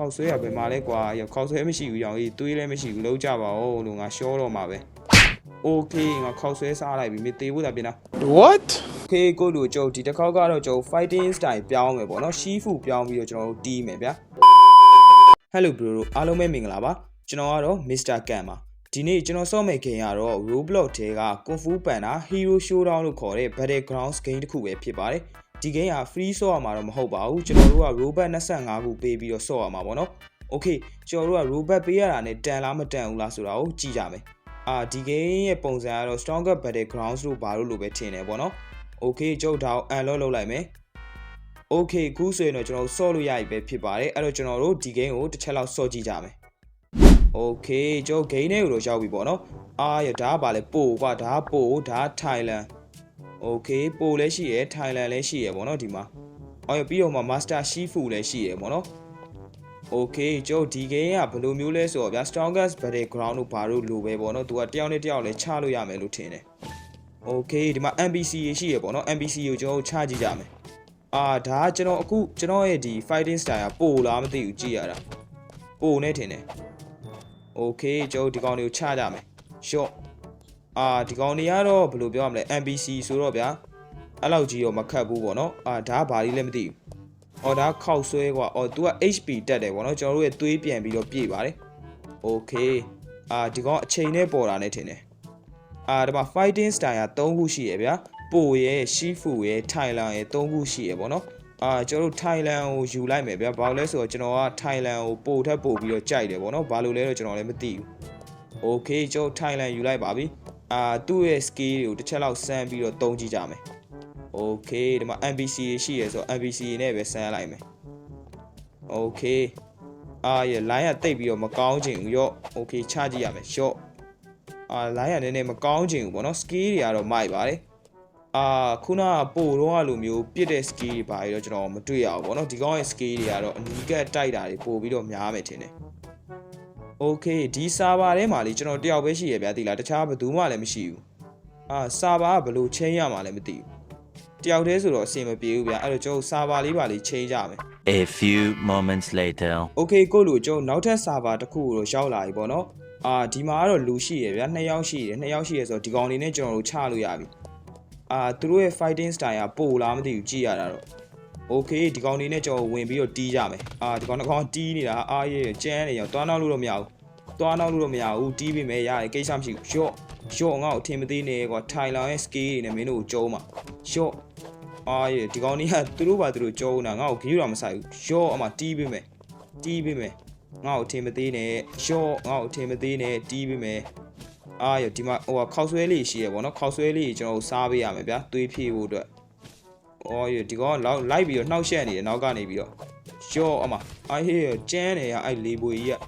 ခောက်ဆွဲရပဲမှာလဲကွာရောက်ခောက်ဆွဲမရှိဘူးရောင်အေးသွေးလည်းမရှိဘူးလုံးကြပါဦးလို့ငါရှောတော့မှာပဲ Okay ငါခောက်ဆွဲစားလိုက်ပြီမေသေးဖို့တာပြင်လား What Okay ကိုလူကျုပ်ဒီတစ်ခေါက်ကတော့ကျုပ် fighting style ပြောင်းမယ်ပေါ့နော် shifu ပြောင်းပြီးတော့ကျွန်တော်တို့တီးမယ်ဗျာ Hello bro တို့အားလုံးပဲမင်္ဂလာပါကျွန်တော်ကတော့ Mr. Kan ပါဒီနေ့ကျွန်တော်စော့မယ့် game ကတော့ Roblox ထဲက Kung Fu Panda Hero Showdown လို့ခေါ်တဲ့ Battlegrounds game တစ်ခုပဲဖြစ်ပါတယ် ဒီ game က free ဆော့ရမှာတော့မဟုတ်ပါဘူးကျွန်တော်တို့က robot 25ခုပေးပြီးတော့ဆော့ရမှာပေါ့နော် Okay ကျွန်တော်တို့က robot ပေးရတာနဲ့တန်လားမတန်ဘူးလားဆိုတာကိုကြည့်ကြမယ်အာဒီ game ရဲ့ပုံစံကတော့ Stronger Battlegrounds လို့ဘာလို့လို့ပဲထင်တယ်ပေါ့နော် Okay ကျုပ်ဒါကို unlock လုပ်လိုက်မယ် Okay ခုဆိုရင်တော့ကျွန်တော်တို့ဆော့လို့ရပြီပဲဖြစ်ပါတယ်အဲ့တော့ကျွန်တော်တို့ဒီ game ကိုတစ်ချက်လောက်ဆော့ကြည့်ကြမယ် Okay ကျွန်တော် game ထဲကိုတော့ရောက်ပြီပေါ့နော်အာရဒါကဘာလဲပို့ကွာဒါကပို့ဒါက Thailand Okay ပို့လည်းရှိရယ် Thailand လည်းရှိရယ်ပေါ့နော်ဒီမှာအော်ရပြီးတော့မှ Master Shifu လည်းရှိရယ်ပေါ့နော် Okay ကျွန်တော်ဒီ game ကဘယ်လိုမျိုးလဲဆိုတော့ဗျာ strongest battleground တို့ဘာလို့လိုပဲပေါ့နော်သူကတယောက်နဲ့တယောက်လည်းချလို့ရမယ်လို့ထင်တယ် Okay ဒီမှာ NPC ရရှိရယ်ပေါ့နော် NPC ကိုကျွန်တော်တို့ချကြည့်ကြမယ်အာဒါကကျွန်တော်အခုကျွန်တော်ရဲ့ဒီ fighting style ကပိုလားမသိဘူးကြည့်ရတာပိုနဲ့ထင်တယ် Okay ကျွန်တော်ဒီကောင်တွေကိုချကြမယ် short အာဒီကောင်တွေကတော့ဘယ်လိုပြောရမလဲ NPC ဆိုတော့ဗျာအဲ့လောက်ကြီးတော့မခတ်ဘူးပေါ့နော်အာဒါကဘာကြီးလဲမသိဘူးအော်ဒါခောက်ဆွဲကွာအော် तू က HP တက်တယ်ပေါ့နော်ကျွန်တော်တို့ရဲ့သွေးပြန်ပြီးတော့ပြည့်ပါတယ် Okay အာဒီကောင်အချိန်နဲ့ပေါ်တာနဲ့ထင်တယ်အာဒီမှာ fighting style က3ခုရှိရဗျာပိုရဲ့ shifu ရဲ့ Thailand ရဲ့3ခုရှိရပေါ့နော်အာကျွန်တော်တို့ Thailand ကိုယူလိုက်မယ်ဗျာဘာလို့လဲဆိုတော့ကျွန်တော်က Thailand ကိုပို့ထက်ပို့ပြီးတော့ကြိုက်တယ်ပေါ့နော်ဘာလို့လဲတော့ကျွန်တော်လည်းမသိဘူး Okay ကျွန်တော် Thailand ယူလိုက်ပါပြီ အာသူ့ရဲ့ skill တွေကိုတစ်ချက်လောက်စမ်းပြီးတော့တုံးကြည့်ကြမယ် Okay ဒီမှာ NPC ရှိရဆိုတော့ NPC နဲ့ပဲစမ်းလိုက်မယ် Okay အာရ line ကတိတ်ပြီးတော့မကောင်းချင်ဘူးရော့ Okay ချကြည့်ရမယ် short အာ line ကနည်းနည်းမကောင်းချင်ဘူးပေါ့နော် skill တွေကတော့မိုက်ပါတယ်အာခုနကပို့တော့လိုမျိုးပြစ်တဲ့ skill တွေပါပြီးတော့ကျွန်တော်မတွေ့ရဘူးပေါ့နော်ဒီကောင်းရဲ့ skill တွေကတော့အနီးကပ်တိုက်တာတွေပို့ပြီးတော့များမယ်ထင်တယ် Okay ဒီ server ထဲမှာလေကျွန်တော်တယောက်ပဲရှိရဗျာဒီလားတခြားဘယ်သူမှလည်းမရှိဘူးအာ server ကဘယ်လို change ရမှာလဲမသိဘူးတယောက်တည်းဆိုတော့အဆင်မပြေဘူးဗျာအဲ့တော့ကျွန်တော် server လေးပါလေး change ကြမယ် A few moments later. Okay ကိုလူကျွန်တော်နောက်ထပ် server တစ်ခုကိုတော့ရောက်လာပြီပေါ့နော်အာဒီမှာကတော့လူရှိရဗျာနှစ်ယောက်ရှိတယ်နှစ်ယောက်ရှိရဆိုတော့ဒီကောင်လေးနဲ့ကျွန်တော်တို့ချလို့ရပြီအာသူတို့ရဲ့ fighting style ကပိုလားမသိဘူးကြည့်ရတာတော့ Okay ဒီကောင်လေးနဲ့ကျွန်တော်ဝင်ပြီးတော့တီးကြမယ်အာဒီကောင်တစ်ကောင်တီးနေတာအားရကျန်းနေရောတွားနောက်လို့တော့မရဘူးတွားနောက်လို့တော့မရဘူးတီးပြီမဲ့ရတယ်ကိစ္စမရှိဘူးရှော့ရှော့ငါ့ကိုထင်မသေးနဲ့ကွာထိုင်လောင်ရဲ့ skill တွေနဲ့မင်းတို့ကိုကျုံးမှာရှော့အာရဒီကောင်လေးကသူတို့ပါသူတို့ကျုံးတာငါ့ကိုဂီးတော့မဆိုင်ဘူးရှော့အမှတီးပြီမဲ့တီးပြီမဲ့ငါ့ကိုထင်မသေးနဲ့ရှော့ငါ့ကိုထင်မသေးနဲ့တီးပြီမဲ့အာရဒီမှာဟိုခောက်ဆွဲလေးရှိရပေါ့နော်ခောက်ဆွဲလေးကျွန်တော်စားပေးရမယ်ဗျာသွေးဖြည့်ဖို့အတွက်။ အော်ဒီကောင်ကလောက်လိုက်ပြီးတော့နှောက်ရှက်နေတယ်နောက်ကနေပြီးတော့ရော့အမအားဟေးကျန်းနေရအဲ့လေးပွေကြီးက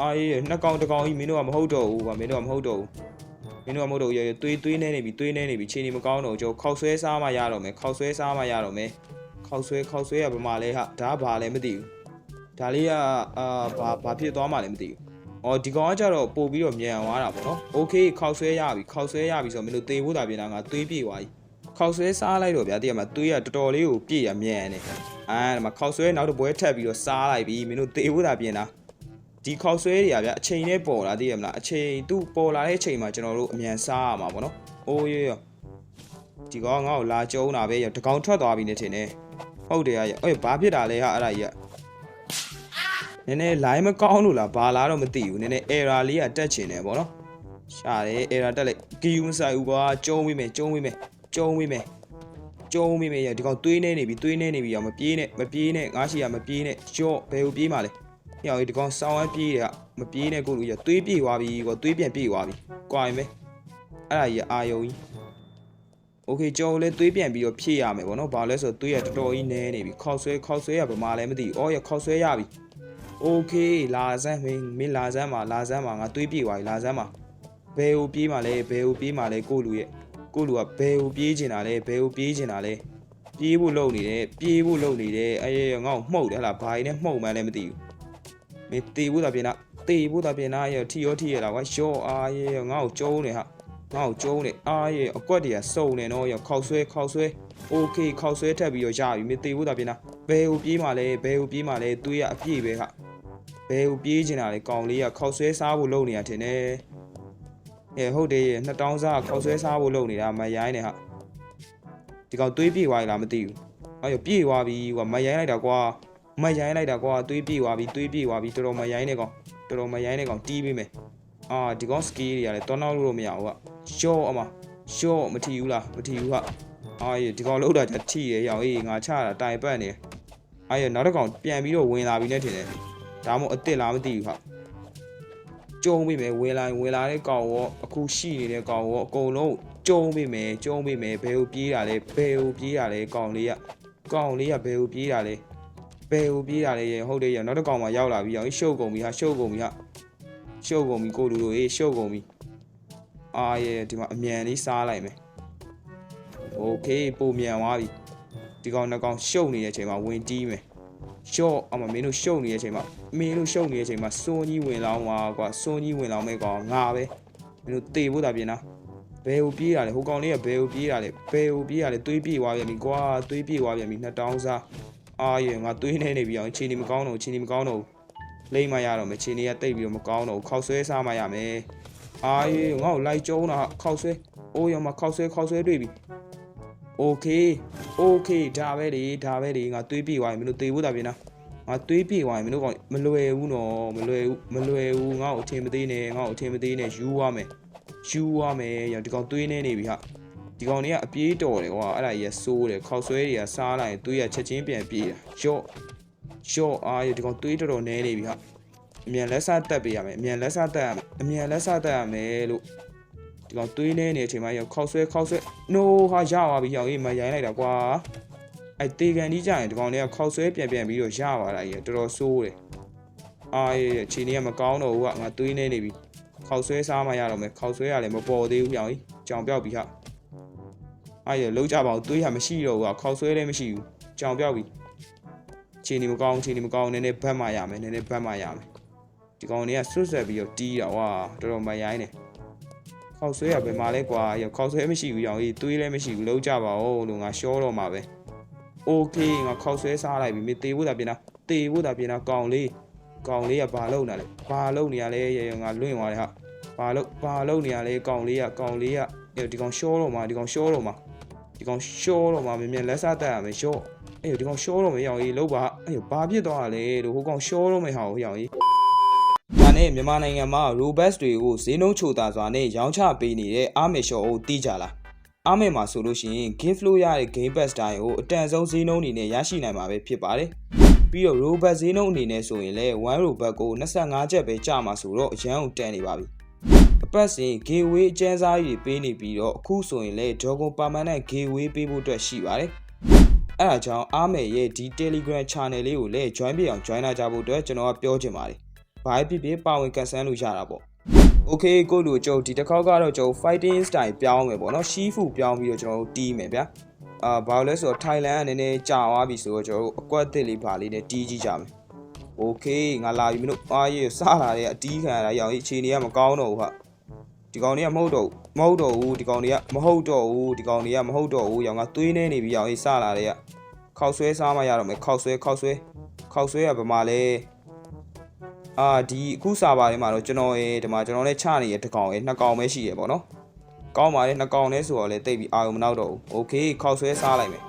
အားဟေးနှစ်ကောင်တစ်ကောင်ကြီးမင်းတို့ကမဟုတ်တော့ဘူးကွာမင်းတို့ကမဟုတ်တော့ဘူးမင်းတို့ကမဟုတ်တော့ရရသွေးသွေးနေနေပြီသွေးနေနေပြီခြေနေမကောင်းတော့ကျွန်တော်ခောက်ဆွဲစားမှရတော့မယ်ခောက်ဆွဲစားမှရတော့မယ်ခောက်ဆွဲခောက်ဆွဲကဘာမှလဲဟာဒါကဘာလဲမသိဘူးဒါလေးကအာဘာဘာဖြစ်သွားမှလဲမသိဘူးအော်ဒီကောင်ကကြတော့ပို့ပြီးတော့မြန်သွားတာပေါ့နော်။ Okay ခောက်ဆွဲရပြီခောက်ဆွဲရပြီဆိုတော့မင်းတို့သေဖို့တာပြင်တာငါသွေးပြေသွားပြီ။ ခောက်ဆွဲစားလိုက်တော့ဗျာတည့်ရမှာသွေးကတော်တော်လေးကိုပြည့်ရမြန်နေအာဒီမှာခောက်ဆွဲနောက်တစ်ပွဲထပ်ပြီးတော့စားလိုက်ပြီမင်းတို့သေဖို့တာပြင်တာဒီခောက်ဆွဲတွေကဗျာအချိန်နဲ့ပေါ်လာတည့်ရမလားအချိန်သူ့ပေါ်လာတဲ့အချိန်မှာကျွန်တော်တို့အမြန်စားရမှာပေါ့နော်အိုးရရဒီကောင်ငါ့ကိုလာကျုံးတာပဲရတကောင်ထွက်သွားပြီနေထင်တယ်ဟုတ်တယ်ရရအေးဘာဖြစ်တာလဲဟာအဲ့ဒါကြီးကနည်းနည်း line မကောင်းလို့လားဘာလားတော့မသိဘူးနည်းနည်း error လေးကတက်ချင်တယ်ပေါ့နော်ရှာတယ် error တက်လိုက်ကီယူမဆိုင်ဘူးကွာကျုံးမိမယ်ကျုံးမိမယ် ကျုံးမိမယ်ကျုံးမိမယ်ရဒီကောင်သွေးနေနေပြီသွေးနေနေပြီရမပြေးနဲ့မပြေးနဲ့ငါရှိရမပြေးနဲ့ကြော့ဘယ်ကိုပြေးမှာလဲညောင်ဒီကောင်စောင်းဝမ်းပြေးတယ်ကမပြေးနဲ့ကိုလူရသွေးပြေးသွားပြီကောသွေးပြန်ပြေးသွားပြီကွာရင်ပဲအဲ့ဒါကြီးအာယုံကြီးโอเคကြော်လဲသွေးပြန်ပြီးတော့ဖြည့်ရမယ်ဗောနော်ဘာလဲဆိုသွေးရတော်တော်ကြီးနဲနေပြီခောက်ဆွဲခောက်ဆွဲရဗမာလည်းမသိဘူးအော်ရခောက်ဆွဲရပြီโอเคလာစမ်းမင်းမင်းလာစမ်းပါလာစမ်းပါငါသွေးပြေးသွားပြီလာစမ်းပါဘယ်ကိုပြေးမှာလဲဘယ်ကိုပြေးမှာလဲကိုလူရဲ့ ကိုလူကဘယ်ကိုပြေးချင်တာလဲဘယ်ကိုပြေးချင်တာလဲပြေးဖို့လုပ်နေတယ်ပြေးဖို့လုပ်နေတယ်အဲငါ့ကိုမှုတ်တယ်ဟလားဘာရင်နဲ့မှုတ်မှန်းလည်းမသိဘူးမင်းတေဖို့တာပြင်တာတေဖို့တာပြင်တာရထီရောထီရလားကွာရော့အားရငါ့ကိုကျုံးနေဟာငါ့ကိုကျုံးနေအားရအကွက်တွေကစုံနေတော့ရခောက်ဆွဲခောက်ဆွဲ โอเคခောက်ဆွဲထပ်ပြီးတော့ရပြီမသေးဘူးတာပြင်လားဘယ်ကိုပြေးမှလဲဘယ်ကိုပြေးမှလဲသွေးရအပြည့်ပဲခဘယ်ကိုပြေးချင်တာလဲကောင်လေးကခောက်ဆွဲစားဖို့လုပ်နေတာထင်တယ် အဲဟုတ်တယ်နှစ်တောင်းစားခောက်ဆွဲစားဖို့လုပ်နေတာမရိုင်းနဲ့ဟာဒီကောင်သွေးပြေးသွားပြီလားမသိဘူးအဲ့ရပြေးသွားပြီကွာမရိုင်းလိုက်တာကွာမရိုင်းလိုက်တာကွာသွေးပြေးသွားပြီသွေးပြေးသွားပြီတော်တော်မရိုင်းနေကောင်တော်တော်မရိုင်းနေကောင်တီးပေးမယ်အာဒီကောင်စကီးတွေကလည်းတွန်းနောက်လို့မရဘူးကရှော့အမရှော့မထီဘူးလားမထီဘူးဟာအာရေဒီကောင်လောက်တာจะထိရရောင်အေးငါချတာတိုင်ပတ်နေအာရေနောက်တစ်ကောင်ပြန်ပြီးတော့ဝင်လာပြီနဲ့ထင်တယ်ဒါမှမဟုတ်အစ်စ်လားမသိဘူးဟာ ကျုံမိမယ်ဝင်လာရင်ဝင်လာတဲ့ကောင်ရောအခုရှိနေတဲ့ကောင်ရောအကုန်လုံးကျုံမိမယ်ကျုံမိမယ်ဘယ်ကိုပြေးတာလဲဘယ်ကိုပြေးတာလဲကောင်လေးကကောင်လေးကဘယ်ကိုပြေးတာလဲဘယ်ကိုပြေးတာလဲရေဟုတ်တယ်ရေနောက်တစ်ကောင်မှရောက်လာပြီရောင်ရှုပ်ကုန်ပြီဟာရှုပ်ကုန်ပြီဟာရှုပ်ကုန်ပြီကိုလူတို့အေးရှုပ်ကုန်ပြီအာရေဒီမှာအမြန်လေးစားလိုက်မယ် โอเคပုံမြန်သွားပြီဒီကောင်နှစ်ကောင်ရှုပ်နေတဲ့အချိန်မှာဝင်တီးမယ် ရှော့အမမင်းတို့ရှုပ်နေတဲ့အချိန်မှာမင်းတို့ရှုပ်နေတဲ့အချိန်မှာစိုးကြီးဝင်လောင်းသွားကွာစိုးကြီးဝင်လောင်းမဲ့ကောင်ငါပဲမင်းတို့တေဖို့တာပြင်လားဘယ်ကိုပြေးရလဲဟိုကောင်လေးကဘယ်ကိုပြေးရလဲဘယ်ကိုပြေးရလဲသွေးပြေးသွားပြန်ပြီကွာသွေးပြေးသွားပြန်ပြီနှစ်တောင်းစားအာရေငါသွေးနေနေပြီအောင်ခြေနေမကောင်းတော့ခြေနေမကောင်းတော့လိမ့်မရတော့မခြေနေကတိတ်ပြီးတော့မကောင်းတော့ခောက်ဆွဲစားမရမယ်အာရေငါ့ကိုလိုက်ကျုံးတာခောက်ဆွဲအိုးရမခောက်ဆွဲခောက်ဆွဲတွေ့ပြီ โอเคโอเคဒါပဲလေဒါပဲလေငါသွေးပြေသွားရင်မင်းတို့သေဖို့တာပြင်လားငါသွေးပြေသွားရင်မင်းတို့ကမလွယ်ဘူးနော်မလွယ်ဘူးမလွယ်ဘူးငါ့ကိုအထင်မသေးနဲ့ငါ့ကိုအထင်မသေးနဲ့ယူရမယ်ယူရမယ်ရဒီကောင်သွေးနေနေပြီဟာဒီကောင်တွေကအပြေးတော်တယ်ကွာအဲ့ဒါကြီးကစိုးတယ်ခောက်ဆွဲတွေကစားလိုက်ရင်သွေးကချက်ချင်းပြန်ပြေးတာရှော့ရှော့အားရဒီကောင်သွေးတော်တော်နဲနေပြီဟာအမြန်လက်စားတက်ပေးရမယ်အမြန်လက်စားတက်ရမယ်အမြန်လက်စားတက်ရမယ်လို့ ဒီကောင်သွေးနေနေတဲ့အချိန်မှာရောက်ခောက်ဆွဲခောက်ဆွဲ no ဟာရပါပြီရောက်ရေးမရိုင်းလိုက်တာကွာအဲ့တေကန်ကြီးကြရင်ဒီကောင်တွေကခောက်ဆွဲပြန်ပြန်ပြီးတော့ရပါတာကြီးတော်တော်ဆိုးတယ်အာရဲ့ခြေနေကမကောင်းတော့ဘူးကငါသွေးနေနေပြီခောက်ဆွဲစားမှရတော့မယ်ခောက်ဆွဲရလည်းမပေါ်သေးဘူးရောက်ရေးကြောင်ပြောက်ပြီဟာအာရဲ့လုံးကြပါအောင်သွေးရမရှိတော့ဘူးကခောက်ဆွဲလည်းမရှိဘူးကြောင်ပြောက်ပြီခြေနေမကောင်းခြေနေမကောင်းနည်းနည်းဘတ်မှရမယ်နည်းနည်းဘတ်မှရမယ်ဒီကောင်တွေကဆွတ်ဆက်ပြီးတော့တီးတာဝါတော်တော်မရိုင်းနေ ခောက်ဆွဲရဘယ်မှာလဲကွာရခောက်ဆွဲမရှိဘူးရောင်ကြီးသွေးလည်းမရှိဘူးလုံးကြပါဦးလို့ငါရှောတော့မှာပဲโอเคငါခောက်ဆွဲစားလိုက်ပြီမသေးဘူးတာပြင်လားတေဘူးတာပြင်လားကောင်းလေးကောင်းလေးကဘာလုပ်နေလဲဘာလုပ်နေရလဲရရငါလွင့်သွားတယ်ဟာဘာလုပ်ဘာလုပ်နေရလဲကောင်းလေးကကောင်းလေးကဒီကောင်ရှောတော့မှာဒီကောင်ရှောတော့မှာဒီကောင်ရှောတော့မှာမြင်မြင်လက်စားတက်ရမယ်ရှော့အေးဒီကောင်ရှောတော့မယ်ရောင်ကြီးလုံးပါအေးဘာဖြစ်သွားတာလဲလို့ဟိုကောင်ရှောတော့မယ်ဟာဟိုရောင်ကြီး ဒါနဲ့မြန်မာနိုင်ငံမှာ Robust တွေကိုဈေးနှုန်းချိုတာစွာနဲ့ရောင်းချပေးနေတဲ့အားမေရှော့ကိုတီးကြလားအားမေမှာဆိုလို့ရှိရင် game flow ရတဲ့ game pass တိုင်းကိုအတန်ဆုံးဈေးနှုန်းအနေနဲ့ရရှိနိုင်မှာပဲဖြစ်ပါတယ်ပြီးတော့ Robust ဈေးနှုန်းအနေနဲ့ဆိုရင်လည်း1 Robust ကို25ကျပ်ပဲကျမှာဆိုတော့အရန်ကိုတန်နေပါပြီအပတ်စဉ် gateway အကျန်းစားကြီးတွေပေးနေပြီးတော့အခုဆိုရင်လည်း Dogon Permanent gateway ပေးဖို့အတွက်ရှိပါတယ်အဲ့ဒါကြောင့်အားမေရဲ့ဒီ Telegram channel လေးကိုလည်း join ပြအောင် join လာကြဖို့အတွက်ကျွန်တော်ကပြောချင်ပါတယ် ဘာဖြစ်ဖြစ်ပါဝင်ကန်ဆန်းလို့ရတာပေါ့။ Okay ကိုလူကျုပ်ဒီတစ်ခေါက်ကတော့ကျုပ် fighting style ပြောင်းမယ်ပေါ့နော်။ Shifu ပြောင်းပြီးတော့ကျွန်တော်တို့တီးမယ်ဗျာ။အာဘာလို့လဲဆိုတော့ Thailand ကနည်းနည်းကြာသွားပြီဆိုတော့ကျွန်တော်တို့အကွက်အသစ်လေးပါလေးနဲ့တီးကြည့်ကြမယ်။ Okay ငါလာပြီမလို့အားရစလာတဲ့အတီးခံရတာရောင်အခြေအနေကမကောင်းတော့ဘူးဟာ။ဒီကောင်တွေကမဟုတ်တော့ဘူးမဟုတ်တော့ဘူးဒီကောင်တွေကမဟုတ်တော့ဘူးဒီကောင်တွေကမဟုတ်တော့ဘူးရောင်ကသွေးနေနေပြီရောင်အေးစလာတဲ့ကခောက်ဆွဲစားမှရတော့မယ်ခောက်ဆွဲခောက်ဆွဲခောက်ဆွဲကဗမာလဲ အာဒီအခုစာပါထဲမှာတော့ကျွန်တော်ရေဒီမှာကျွန်တော်လည်းချနေရတစ်ကောင်ရေနှစ်ကောင်ပဲရှိရပေါ့နော်ကောင်းပါလေနှစ်ကောင်လဲဆိုတော့လေတိတ်ပြီးအာရုံမနောက်တော့ဘူးโอเคခောက်ဆွဲစားလိုက်မယ်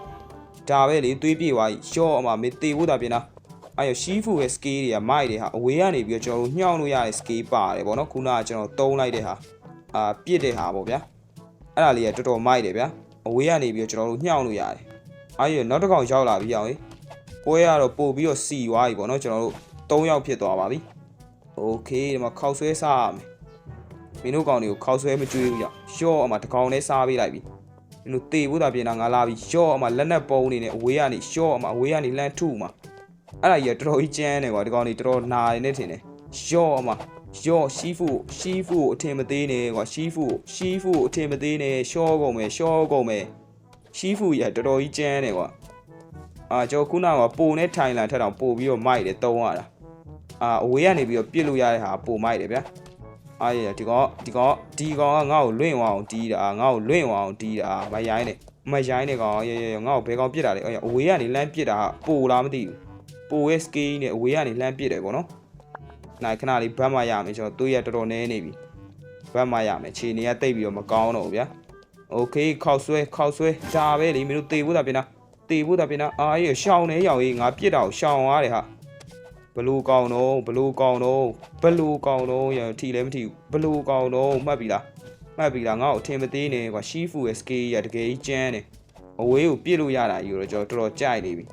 ဒါပဲလေသွေးပြေသွားပြီရှော့အမမေတေဖို့တာပြင်လားအဲ့ရရှီဖူရဲ့ scale တွေကမိုက်တွေဟာအဝေးကနေပြီးတော့ကျွန်တော်တို့ညှောင်းလို့ရတဲ့ scale ပါတယ်ပေါ့နော်ခုနကကျွန်တော်တုံးလိုက်တဲ့ဟာအာပြစ်တဲ့ဟာပေါ့ဗျာအဲ့ဒါလေးကတော်တော်မိုက်တယ်ဗျာအဝေးကနေပြီးတော့ကျွန်တော်တို့ညှောင်းလို့ရတယ်အဲ့ရနောက်တစ်ကောင်ရောက်လာပြီအောင်လေပွဲကတော့ပို့ပြီးတော့စီသွားပြီပေါ့နော်ကျွန်တော်တို့၃ယောက်ဖြစ်သွားပါပြီ โอเคဒီမှာခောက်ဆွဲစားရမယ်မင်းတို့ကောင်တွေကိုခောက်ဆွဲမကြွေးဘူးကြောင့်ရှော့အမှတစ်ကောင်နဲ့စားပေးလိုက်ပြီမင်းတို့တေဖို့တာပြင်တာငါလာပြီရှော့အမှလက်နဲ့ပုံးနေနဲ့အဝေးကနေရှော့အမှအဝေးကနေလမ်းထုမှာအဲ့ဒါကြီးကတော်တော်ကြီးကျန်းတယ်ကွာဒီကောင်တွေတော်တော်နာနေနေထင်တယ်ရှော့အမှရှော့ရှီဖူရှီဖူအထင်မသေးနဲ့ကွာရှီဖူရှီဖူအထင်မသေးနဲ့ရှော့ကုန်မယ်ရှော့ကုန်မယ်ရှီဖူကြီးကတော်တော်ကြီးကျန်းတယ်ကွာအာကျွန်တော်ခုနကပိုနဲ့ထိုင်လာထက်တောင်ပို့ပြီးတော့မိုက်တယ်တုံးရတာ အာအဝေးကနေပြီးတော့ပြစ်လို့ရတဲ့ဟာပုံမိုက်တယ်ဗျာအာရဒီကောင်ဒီကောင်ဒီကောင်ကငါ့ကိုလွင့်ဝအောင်တီးတာငါ့ကိုလွင့်ဝအောင်တီးတာမရိုင်းနဲ့မ မရိုင်းနေကောင်ရေရေငါ့ကိုဘယ်ကောင်ပြစ်တာလဲအေးအဝေးကနေလမ်းပြစ်တာပိုလားမသိဘူးပိုရဲ့ scale နဲ့အဝေးကနေလမ်းပြစ်တယ်ပေါ့နော်နိုင်ခဏလေးဘတ်မှရမယ်ကျွန်တော်တွေးရတော်တော်နဲနေပြီဘတ်မှရမယ်ခြေနေကတိတ်ပြီးတော့မကောင်းတော့ဘူးဗျာโอเคခောက်ဆွဲခောက်ဆွဲဒါပဲလေမင်းတို့တေဖို့တာပြင်တာတေဖို့တာပြင်တာအာရေရှောင်းနေရောက်ရေးငါပြစ်တာကိုရှောင်းသွားတယ်ဟာ ဘလူးကောင်တော့ဘလူးကောင်တော့ဘလူးကောင်တော့ရထီလည်းမထီဘူးဘလူးကောင်တော့မှတ်ပြီလားမှတ်ပြီလားငါ့ကိုအထင်မသေးနဲ့ကွာရှီဖူရဲ့စကေးရတကယ်ကြီးကျန်းတယ်အဝေးကိုပြစ်လို့ရတာကြီးတော့ကျွန်တော်တော်တော်ကြိုက်နေပြီ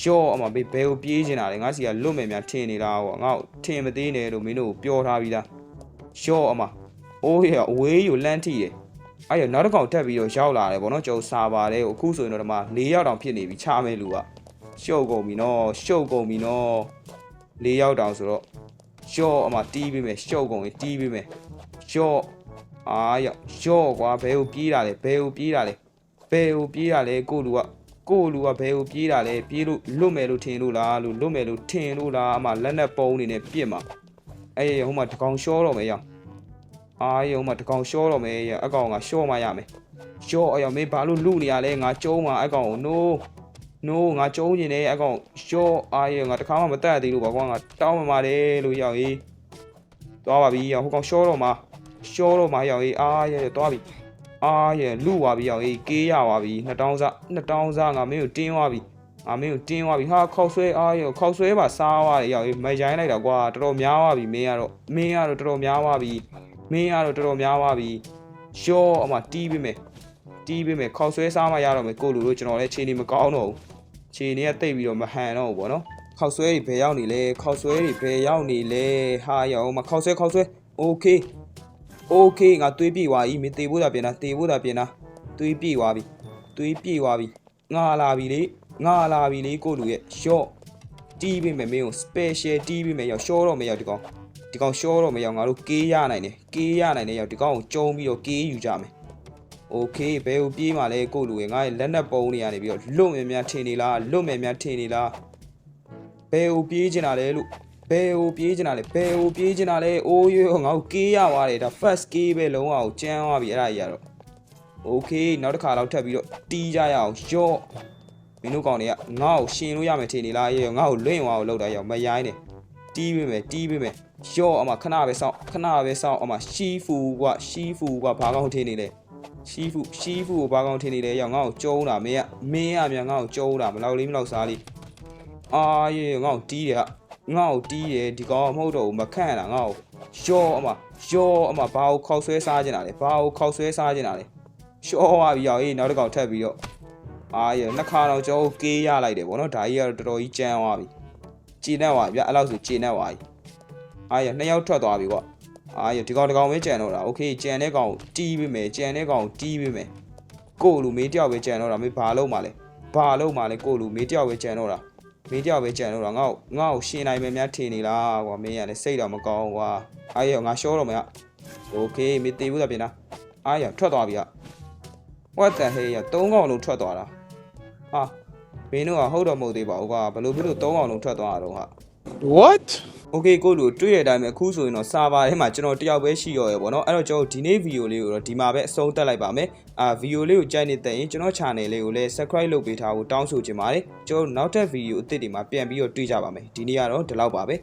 ရှော့အမဘေးဘဲကိုပြေးနေတာလေငါစီကလွတ်မယ်များထင်နေတာကွာငါ့ကိုထင်မသေးနဲ့လို့မင်းတို့ကိုပြောထားပြီလားရှော့အမအိုးရအဝေးကိုလန့်ထိတယ်အဲ့ရနောက်တစ်ကောင်တက်ပြီးတော့ရောက်လာတယ်ဗောနော်ကျွန်တော်စာပါတယ်ကိုအခုဆိုရင်တော့ဒီမှာ၄ရောက်တောင်ဖြစ်နေပြီချမယ်လူကရှုပ်ကုန်ပြီနော်ရှုပ်ကုန်ပြီနော် လေးရောက်တောင်ဆိုတော့ရှော့အမတီးပေးမယ်ရှော့ကုန်ရင်တီးပေးမယ်ရှော့အားရောက်ရှော့ကွာဘဲကိုပြေးတာလဲဘဲကိုပြေးတာလဲဘဲကိုပြေးတာလဲကိုလူကကိုလူကဘဲကိုပြေးတာလဲပြေးလို့လွတ်မယ်လို့ထင်လို့လားလို့လွတ်မယ်လို့ထင်လို့လားအမလက်နဲ့ပုံးနေနဲ့ပြစ်မှာအေးဟိုမှာတကောင်ရှော့တော့မယ်ရောက်အားရဟိုမှာတကောင်ရှော့တော့မယ်ရအကောင်ကရှော့မှရမယ်ရှော့အရောက်မင်းဘာလို့လူနေရလဲငါကျုံးမှာအကောင်ကို no no ငါကျုံးနေတယ်အကောင်ရှော့အားရငါတခါမှမတက်ရသေးလို့ပါကွာငါတောင်းမှပါတယ်လို့ရောက်ရေးသွားပါပြီရောက်ဟိုကောင်ရှော့တော့မှာရှော့တော့မှာရောက်ရေးအားရရသွားပြီအားရလူသွားပြီရောက်ရေးကေးရသွားပြီ2000စား2000စားငါမင်းကိုတင်းသွားပြီငါမင်းကိုတင်းသွားပြီဟာခောက်ဆွဲအားရခောက်ဆွဲပါစားသွားတယ်ရောက်ရေးမရိုင်းလိုက်တာကွာတော်တော်များသွားပြီမင်းကတော့မင်းကတော့တော်တော်များသွားပြီမင်းကတော့တော်တော်များသွားပြီရှော့အမတီးပေးမယ် တီးပေးမယ်ခောက်ဆွဲစားမှရတော့မယ်ကိုလူတို့ကျွန်တော်လည်းခြေနေမကောင်းတော့ဘူး ခြေနေကတိတ်ပြီးတော့မဟန်တော့ဘူးပေါ့နော်ခောက်ဆွဲတွေဘယ်ရောက်နေလဲခောက်ဆွဲတွေဘယ်ရောက်နေလဲဟာရောက်မခောက်ဆွဲခောက်ဆွဲโอเคโอเคငါသွေးပြေသွားပြီမင်းတေဖို့တာပြင်တာတေဖို့တာပြင်တာသွေးပြေသွားပြီသွေးပြေသွားပြီငါလာပြီလေငါလာပြီလေကိုလူရဲ့ short တီးပေးမယ်မင်းကို special တီးပေးမယ်ရောက် short တော့မရောက်ဒီကောင်ဒီကောင် short တော့မရောက်ငါတို့ကေးရနိုင်တယ်ကေးရနိုင်တယ်ရောက်ဒီကောင်ကိုကျုံပြီးတော့ကေးယူကြမယ် โอเคဘယ်ကိုပြေးမှလဲကိုလူရဲ့ငါရဲ့လက်နက်ပုံးနေရနေပြီးတော့လွတ်မယ်များထင်နေလားလွတ်မယ်များထင်နေလားဘယ်ကိုပြေးချင်တာလဲလို့ဘယ်ကိုပြေးချင်တာလဲဘယ်ကိုပြေးချင်တာလဲအိုးရွငါ့ကိုကေးရသွားတယ်ဒါ first key ပဲလုံးဝကိုကျန်းသွားပြီအဲ့ဒါကြီးကတော့โอเคနောက်တစ်ခါတော့ထပ်ပြီးတော့တီးကြရအောင်ရော့မင်းတို့ကောင်တွေကငါ့ကိုရှင်လို့ရမယ်ထင်နေလားရေငါ့ကိုလွင့်သွားအောင်လုပ်တာရောက်မရိုင်းနဲ့တီးပေးမယ်တီးပေးမယ်ရော့အမခဏပဲစောင့်ခဏပဲစောင့်အမရှီဖူကရှီဖူကဘာကောင်းထင်နေလဲ ရှီဖူရှီဖူကိုဘာကောင်ထင်နေလဲရောက်ငါ့ကိုကျုံးတာမင်းကမင်းရမြန်ငါ့ကိုကျုံးတာမလောက်လေးမလောက်စားလေးအာရေငါ့ကိုတီးတယ်ကငါ့ကိုတီးတယ်ဒီကောင်မဟုတ်တော့ဘူးမခန့်တာငါ့ကိုရော့အမရော့အမဘာကိုခောက်ဆွဲစားကျင်တာလဲဘာကိုခောက်ဆွဲစားကျင်တာလဲရှော့သွားပြီရောက်အေးနောက်တစ်ကောင်ထပ်ပြီးတော့အာရေနှစ်ခါတော့ကျွန်တော်ကေးရလိုက်တယ်ဗောနော်ဒါကြီးကတော့တော်တော်ကြီးကြမ်းသွားပြီကြည်နေသွားပြီဗျအဲ့လောက်ဆိုကြည်နေသွားပြီအာရေနှစ်ယောက်ထွက်သွားပြီကွာ အာရဒီကောင်ဒီကောင်ပဲကြံတော့တာโอเคကြံတဲ့ကောင်ကိုတီးပေးမယ်ကြံတဲ့ကောင်ကိုတီးပေးမယ်ကို့လူမေးတယောက်ပဲကြံတော့တာမေးဘာလုပ်မှလဲဘာလုပ်မှလဲကို့လူမေးတယောက်ပဲကြံတော့တာမေးတယောက်ပဲကြံတော့တာငါ့ကိုငါ့ကိုရှင်းနိုင်မယ်များထင်နေလားကွာမင်းကလည်းစိတ်တော့မကောင်းကွာအာရငါရှောတော့မယ်โอเคမေးတေးဘူးသာပြင်လားအာရထွက်သွားပြီက what the hell ရသုံးကောင်လုံးထွက်သွားတာဟာမင်းတို့ကဟုတ်တော့မဟုတ်သေးပါဘူးကွာဘယ်လိုဖြစ်လို့သုံးကောင်လုံးထွက်သွားတာတော့ဟာ What? โอเคကိုလူတွေ့ရတဲ့အတိုင်းပဲအခုဆိုရင်တော့စာပါထဲမှာကျွန်တော်တယောက်ပဲရှိရောရယ်ပေါ့နော်အဲ့တော့ကျွန်တော်ဒီနေ့ဗီဒီယိုလေးကိုတော့ဒီမှာပဲအဆုံးသတ်လိုက်ပါမယ်အာဗီဒီယိုလေးကိုကြိုက်နေတဲ့ရင်ကျွန်တော် channel လေးကိုလည်း subscribe လုပ်ပေးထားဖို့တောင်းဆိုချင်ပါတယ်ကျွန်တော်နောက်ထပ်ဗီဒီယိုအသစ်တွေမှာပြန်ပြီးတော့တွေ့ကြပါမယ်ဒီနေ့ကတော့ဒီလောက်ပါပဲ